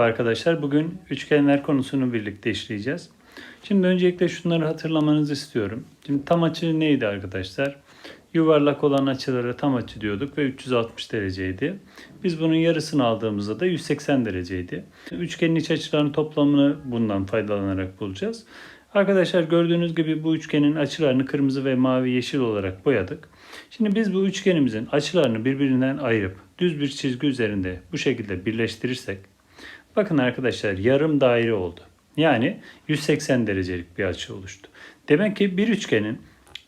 Merhaba arkadaşlar. Bugün üçgenler konusunu birlikte işleyeceğiz. Şimdi öncelikle şunları hatırlamanızı istiyorum. Şimdi tam açı neydi arkadaşlar? Yuvarlak olan açılara tam açı diyorduk ve 360 dereceydi. Biz bunun yarısını aldığımızda da 180 dereceydi. Üçgenin iç açılarının toplamını bundan faydalanarak bulacağız. Arkadaşlar gördüğünüz gibi bu üçgenin açılarını kırmızı ve mavi yeşil olarak boyadık. Şimdi biz bu üçgenimizin açılarını birbirinden ayırıp düz bir çizgi üzerinde bu şekilde birleştirirsek bakın arkadaşlar yarım daire oldu. Yani 180 derecelik bir açı oluştu. Demek ki bir üçgenin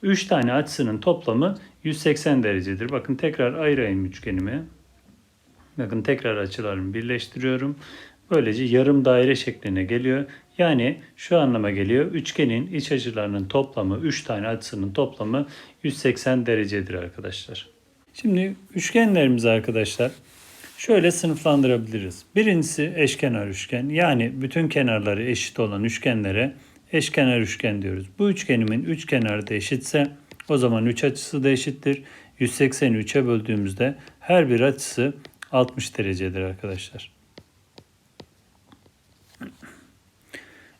3 tane açısının toplamı 180 derecedir. Bakın tekrar ayırayım üçgenimi. Bakın tekrar açılarımı birleştiriyorum. Böylece yarım daire şekline geliyor. Yani şu anlama geliyor. Üçgenin iç açılarının toplamı, 3 tane açısının toplamı 180 derecedir arkadaşlar. Şimdi üçgenlerimizi arkadaşlar şöyle sınıflandırabiliriz. Birincisi eşkenar üçgen. Yani bütün kenarları eşit olan üçgenlere eşkenar üçgen diyoruz. Bu üçgenimin üç kenarı da eşitse o zaman üç açısı da eşittir. 180'i 3'e böldüğümüzde her bir açısı 60 derecedir arkadaşlar.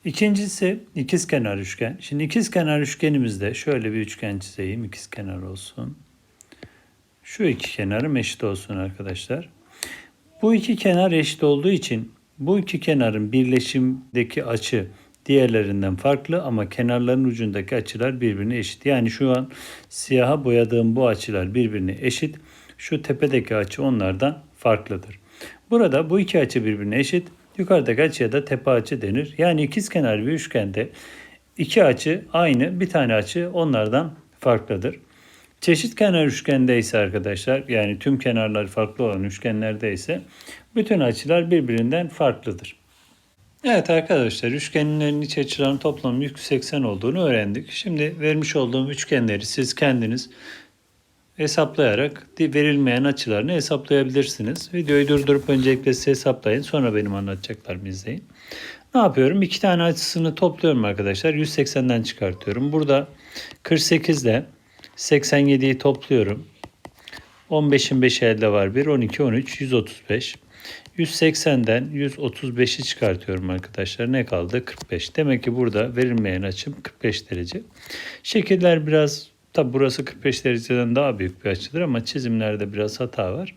İkincisi ikizkenar üçgen. Şimdi ikizkenar üçgenimizde şöyle bir üçgen çizeyim. İkizkenar olsun. Şu iki kenarım eşit olsun arkadaşlar. Bu iki kenar eşit olduğu için bu iki kenarın birleşimdeki açı diğerlerinden farklı ama kenarların ucundaki açılar birbirine eşit. Yani şu an siyaha boyadığım bu açılar birbirine eşit. Şu tepedeki açı onlardan farklıdır. Burada bu iki açı birbirine eşit. Yukarıdaki açıya da tepe açı denir. Yani ikizkenar bir üçgende iki açı aynı, bir tane açı onlardan farklıdır. Çeşit kenar üçgende ise arkadaşlar yani tüm kenarları farklı olan üçgenlerde ise bütün açılar birbirinden farklıdır. Evet arkadaşlar üçgenlerin iç açılarının toplamı 180 olduğunu öğrendik. Şimdi vermiş olduğum üçgenleri siz kendiniz hesaplayarak verilmeyen açılarını hesaplayabilirsiniz. Videoyu durdurup öncelikle siz hesaplayın sonra benim anlatacaklarımı izleyin. Ne yapıyorum? İki tane açısını topluyorum arkadaşlar. 180'den çıkartıyorum. Burada 48 ile 87'yi topluyorum. 15'in 5'i elde var 1, 12, 13, 135. 180'den 135'i çıkartıyorum arkadaşlar. Ne kaldı? 45. Demek ki burada verilmeyen açım 45 derece. Şekiller biraz tabi burası 45 dereceden daha büyük bir açıdır ama çizimlerde biraz hata var.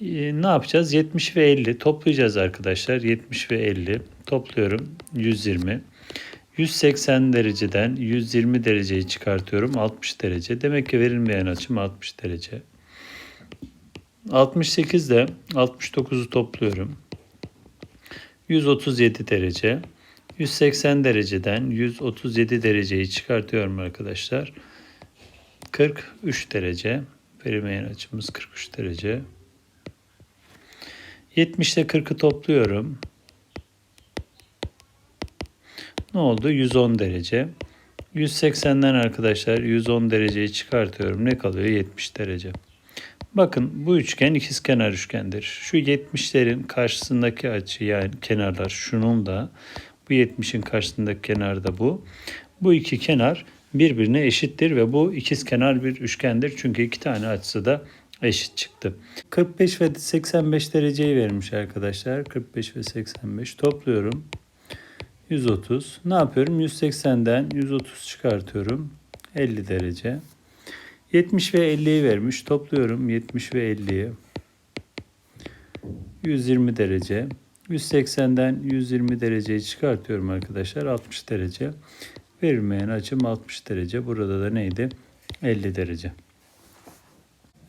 Ee, ne yapacağız? 70 ve 50 toplayacağız arkadaşlar. 70 ve 50 topluyorum. 120. 180 dereceden 120 dereceyi çıkartıyorum. 60 derece. Demek ki verilmeyen açım 60 derece. 68 ile 69'u topluyorum. 137 derece. 180 dereceden 137 dereceyi çıkartıyorum arkadaşlar. 43 derece. Verilmeyen açımız 43 derece. 70 ile 40'ı topluyorum. Ne oldu? 110 derece. 180'den arkadaşlar 110 dereceyi çıkartıyorum. Ne kalıyor? 70 derece. Bakın bu üçgen ikizkenar üçgendir. Şu 70'lerin karşısındaki açı yani kenarlar şunun da bu 70'in karşısındaki kenar da bu. Bu iki kenar birbirine eşittir ve bu ikizkenar bir üçgendir. Çünkü iki tane açısı da eşit çıktı. 45 ve 85 dereceyi vermiş arkadaşlar. 45 ve 85 topluyorum. 130. Ne yapıyorum? 180'den 130 çıkartıyorum. 50 derece. 70 ve 50'yi vermiş. Topluyorum 70 ve 50'yi. 120 derece. 180'den 120 dereceyi çıkartıyorum arkadaşlar. 60 derece. Verilmeyen açım 60 derece. Burada da neydi? 50 derece.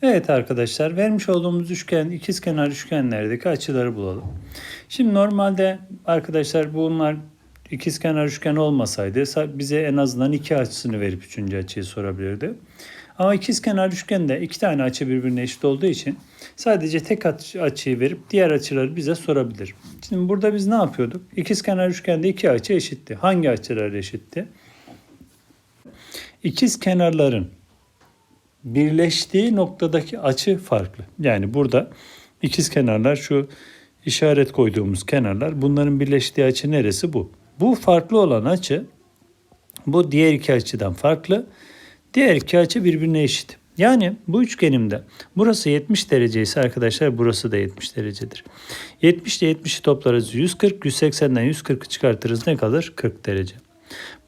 Evet arkadaşlar vermiş olduğumuz üçgen ikizkenar üçgenlerdeki açıları bulalım. Şimdi normalde arkadaşlar bunlar ikizkenar üçgen olmasaydı bize en azından iki açısını verip üçüncü açıyı sorabilirdi. Ama ikizkenar üçgende iki tane açı birbirine eşit olduğu için sadece tek açıyı verip diğer açıları bize sorabilir. Şimdi burada biz ne yapıyorduk? İkizkenar üçgende iki açı eşitti. Hangi açılar eşitti? İkiz kenarların birleştiği noktadaki açı farklı. Yani burada ikiz kenarlar şu işaret koyduğumuz kenarlar bunların birleştiği açı neresi bu? Bu farklı olan açı bu diğer iki açıdan farklı. Diğer iki açı birbirine eşit. Yani bu üçgenimde burası 70 derece ise arkadaşlar burası da 70 derecedir. 70 ile 70'i toplarız 140, 180'den 140'ı çıkartırız ne kalır? 40 derece.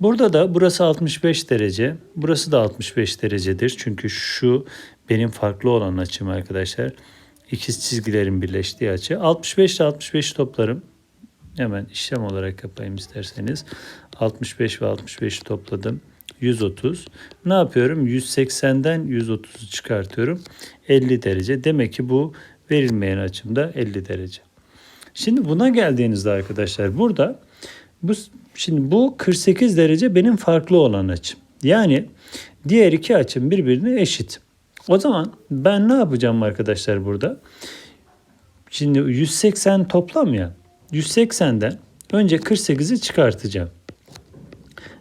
Burada da burası 65 derece, burası da 65 derecedir. Çünkü şu benim farklı olan açım arkadaşlar. İkiz çizgilerin birleştiği açı. 65 ile 65'i toplarım. Hemen işlem olarak yapayım isterseniz. 65 ve 65'i topladım. 130. Ne yapıyorum? 180'den 130'u çıkartıyorum. 50 derece. Demek ki bu verilmeyen açımda 50 derece. Şimdi buna geldiğinizde arkadaşlar burada bu şimdi bu 48 derece benim farklı olan açım. Yani diğer iki açım birbirine eşit. O zaman ben ne yapacağım arkadaşlar burada? Şimdi 180 toplam ya. 180'den önce 48'i çıkartacağım.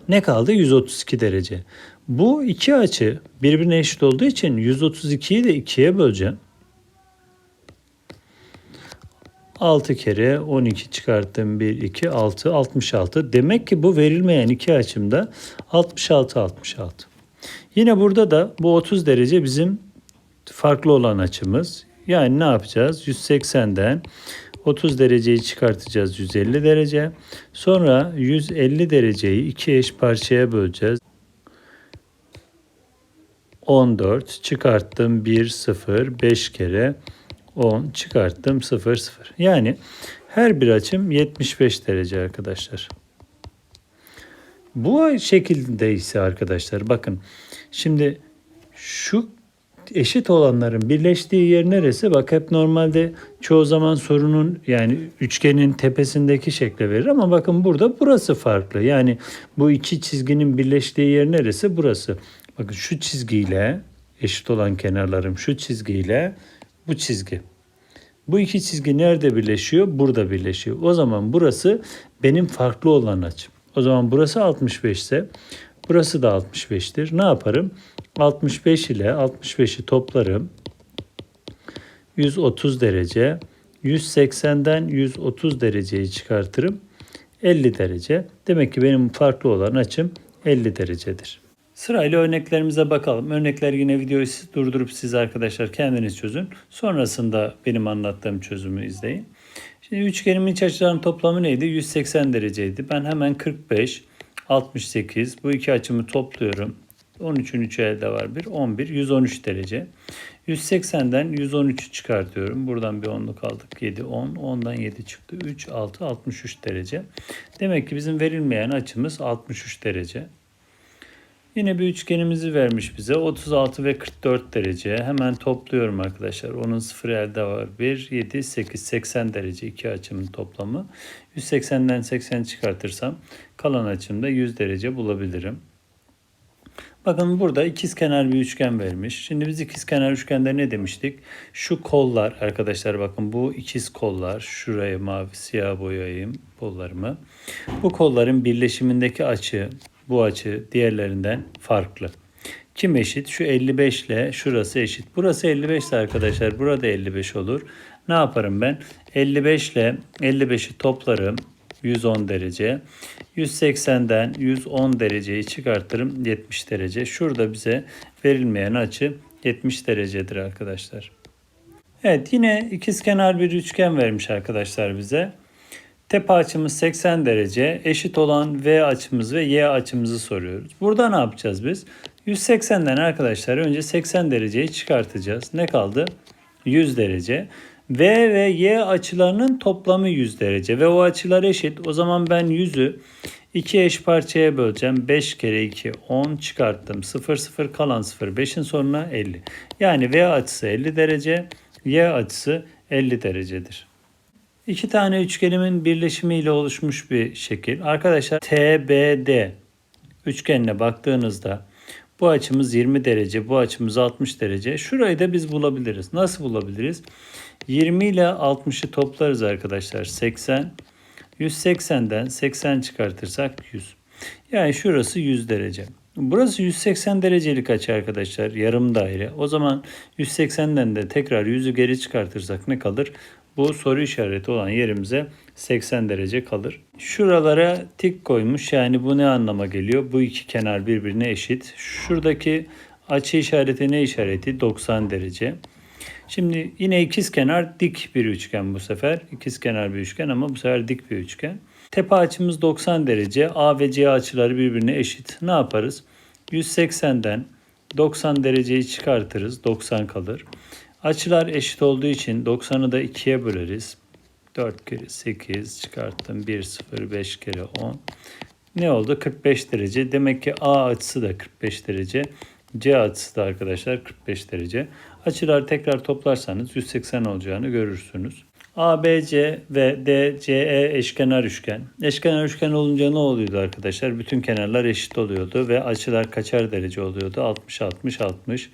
Ne kaldı? 132 derece. Bu iki açı birbirine eşit olduğu için 132'yi de 2'ye böleceğim. 6 kere 12 çıkarttım 1, 2, 6, 66. Demek ki bu verilmeyen iki açımda 66, 66. Yine burada da bu 30 derece bizim farklı olan açımız. Yani ne yapacağız? 180'den 30 dereceyi çıkartacağız 150 derece. Sonra 150 dereceyi iki eş parçaya böleceğiz. 14 çıkarttım 1 0 5 kere 10 çıkarttım 0 0. Yani her bir açım 75 derece arkadaşlar. Bu şekilde ise arkadaşlar bakın şimdi şu eşit olanların birleştiği yer neresi? Bak hep normalde çoğu zaman sorunun yani üçgenin tepesindeki şekle verir ama bakın burada burası farklı. Yani bu iki çizginin birleştiği yer neresi? Burası. Bakın şu çizgiyle eşit olan kenarlarım şu çizgiyle bu çizgi. Bu iki çizgi nerede birleşiyor? Burada birleşiyor. O zaman burası benim farklı olan açım. O zaman burası 65 ise burası da 65'tir. Ne yaparım? 65 ile 65'i toplarım. 130 derece. 180'den 130 dereceyi çıkartırım. 50 derece. Demek ki benim farklı olan açım 50 derecedir. Sırayla örneklerimize bakalım. Örnekler yine videoyu durdurup siz arkadaşlar kendiniz çözün. Sonrasında benim anlattığım çözümü izleyin. Şimdi üçgenimin iç açılarının toplamı neydi? 180 dereceydi. Ben hemen 45, 68 bu iki açımı topluyorum. 13'ün 3'ü elde var bir. 11, 113 derece. 180'den 113'ü çıkartıyorum. Buradan bir onluk aldık. 7, 10. 10'dan 7 çıktı. 3, 6, 63 derece. Demek ki bizim verilmeyen açımız 63 derece. Yine bir üçgenimizi vermiş bize. 36 ve 44 derece. Hemen topluyorum arkadaşlar. Onun sıfır elde var. 1, 7, 8, 80 derece. iki açımın toplamı. 180'den 80 çıkartırsam kalan açımda 100 derece bulabilirim. Bakın burada ikizkenar bir üçgen vermiş. Şimdi biz ikizkenar üçgende ne demiştik? Şu kollar arkadaşlar bakın bu ikiz kollar. Şuraya mavi siyah boyayayım kollarımı. Bu kolların birleşimindeki açı bu açı diğerlerinden farklı. Kim eşit? Şu 55 ile şurası eşit. Burası 55 ise arkadaşlar burada 55 olur. Ne yaparım ben? 55 ile 55'i toplarım. 110 derece. 180'den 110 dereceyi çıkartırım 70 derece. Şurada bize verilmeyen açı 70 derecedir arkadaşlar. Evet yine ikizkenar bir üçgen vermiş arkadaşlar bize. Tepe açımız 80 derece. Eşit olan V açımız ve Y açımızı soruyoruz. Burada ne yapacağız biz? 180'den arkadaşlar önce 80 dereceyi çıkartacağız. Ne kaldı? 100 derece. V ve Y açılarının toplamı 100 derece ve o açılar eşit. O zaman ben 100'ü iki eş parçaya böleceğim. 5 kere 2 10 çıkarttım. 0 0 kalan 0 5'in sonuna 50. Yani V açısı 50 derece, Y açısı 50 derecedir. İki tane üçgenimin birleşimiyle oluşmuş bir şekil. Arkadaşlar TBD üçgenine baktığınızda bu açımız 20 derece, bu açımız 60 derece. Şurayı da biz bulabiliriz. Nasıl bulabiliriz? 20 ile 60'ı toplarız arkadaşlar. 80. 180'den 80 çıkartırsak 100. Yani şurası 100 derece. Burası 180 derecelik açı arkadaşlar. Yarım daire. O zaman 180'den de tekrar 100'ü geri çıkartırsak ne kalır? Bu soru işareti olan yerimize 80 derece kalır. Şuralara tik koymuş. Yani bu ne anlama geliyor? Bu iki kenar birbirine eşit. Şuradaki Açı işareti ne işareti? 90 derece. Şimdi yine ikiz kenar dik bir üçgen bu sefer. İkiz kenar bir üçgen ama bu sefer dik bir üçgen. Tepe açımız 90 derece. A ve C açıları birbirine eşit. Ne yaparız? 180'den 90 dereceyi çıkartırız. 90 kalır. Açılar eşit olduğu için 90'ı da 2'ye böleriz. 4 kere 8 çıkarttım. 1, 0, 5 kere 10. Ne oldu? 45 derece. Demek ki A açısı da 45 derece. C açısı da arkadaşlar 45 derece. Açılar tekrar toplarsanız 180 olacağını görürsünüz. ABC ve DCE eşkenar üçgen. Eşkenar üçgen olunca ne oluyordu arkadaşlar? Bütün kenarlar eşit oluyordu ve açılar kaçar derece oluyordu? 60 60 60.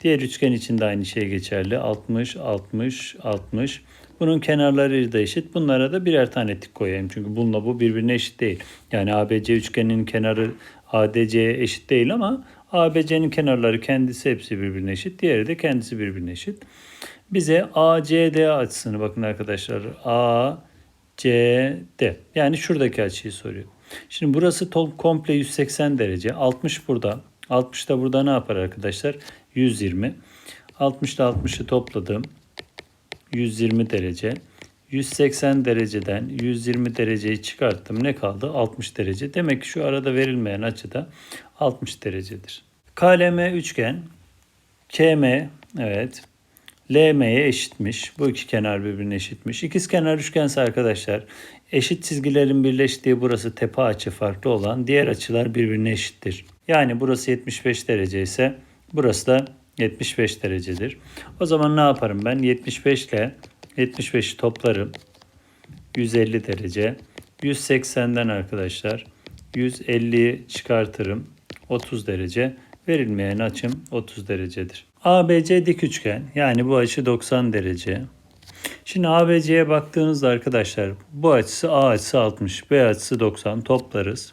Diğer üçgen için de aynı şey geçerli. 60 60 60. Bunun kenarları da eşit. Bunlara da birer tane tik koyayım. Çünkü bununla bu birbirine eşit değil. Yani ABC üçgeninin kenarı ADC'ye eşit değil ama ABC'nin kenarları kendisi hepsi birbirine eşit. Diğeri de kendisi birbirine eşit. Bize ACD açısını bakın arkadaşlar. ACD yani şuradaki açıyı soruyor. Şimdi burası to- komple 180 derece. 60 burada. 60 da burada ne yapar arkadaşlar? 120. 60 ile 60'ı topladım. 120 derece. 180 dereceden 120 dereceyi çıkarttım. Ne kaldı? 60 derece. Demek ki şu arada verilmeyen açı da 60 derecedir. KLM üçgen KM evet LM'ye eşitmiş. Bu iki kenar birbirine eşitmiş. İkiz kenar üçgense arkadaşlar eşit çizgilerin birleştiği burası tepe açı farklı olan diğer açılar birbirine eşittir. Yani burası 75 derece ise burası da 75 derecedir. O zaman ne yaparım ben? 75 ile 75'i toplarım. 150 derece. 180'den arkadaşlar 150'yi çıkartırım. 30 derece. Verilmeyen açım 30 derecedir. ABC dik üçgen yani bu açı 90 derece. Şimdi ABC'ye baktığınızda arkadaşlar bu açısı A açısı 60, B açısı 90 toplarız.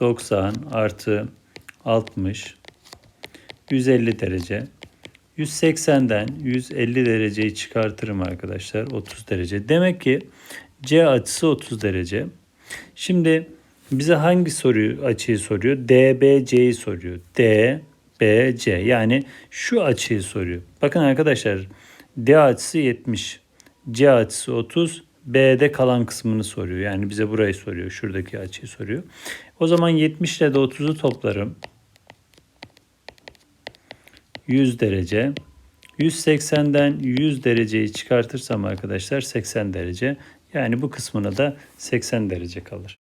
90 artı 60 150 derece. 180'den 150 dereceyi çıkartırım arkadaşlar. 30 derece. Demek ki C açısı 30 derece. Şimdi bize hangi soruyu açıyı soruyor? DBC'yi soruyor. DBC yani şu açıyı soruyor. Bakın arkadaşlar D açısı 70. C açısı 30. B'de kalan kısmını soruyor. Yani bize burayı soruyor. Şuradaki açıyı soruyor. O zaman 70 ile de 30'u toplarım. 100 derece. 180'den 100 dereceyi çıkartırsam arkadaşlar 80 derece. Yani bu kısmına da 80 derece kalır.